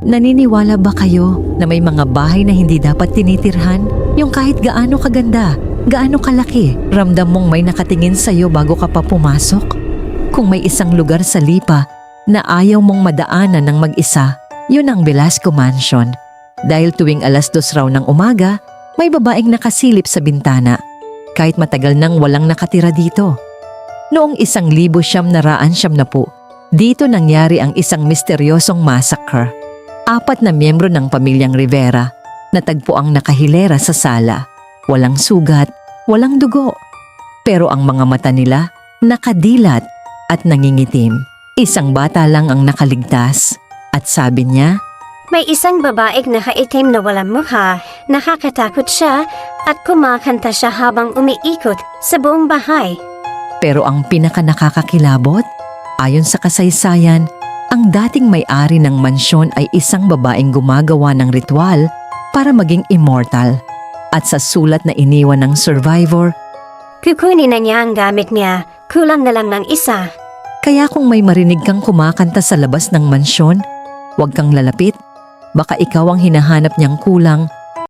Naniniwala ba kayo na may mga bahay na hindi dapat tinitirhan? Yung kahit gaano kaganda, gaano kalaki, ramdam mong may nakatingin sa'yo bago ka pa pumasok? Kung may isang lugar sa Lipa na ayaw mong madaanan ng mag-isa, yun ang Velasco Mansion. Dahil tuwing alas dos raw ng umaga, may babaeng nakasilip sa bintana. Kahit matagal nang walang nakatira dito. Noong isang libo siyam na raan siyam na po, dito nangyari ang isang misteryosong massacre. Apat na miyembro ng pamilyang Rivera natagpo ang nakahilera sa sala. Walang sugat, walang dugo. Pero ang mga mata nila nakadilat at nangingitim. Isang bata lang ang nakaligtas at sabi niya, May isang babaeng nakaitim na walang mukha, nakakatakot siya at kumakanta siya habang umiikot sa buong bahay. Pero ang pinaka nakakakilabot, ayon sa kasaysayan, ang dating may-ari ng mansyon ay isang babaeng gumagawa ng ritual para maging immortal. At sa sulat na iniwan ng survivor, Kukunin na niya ang gamit niya, kulang na lang ng isa. kaya kung may marinig kang kumakanta sa labas ng mansyon, huwag kang lalapit. Baka ikaw ang hinahanap niyang kulang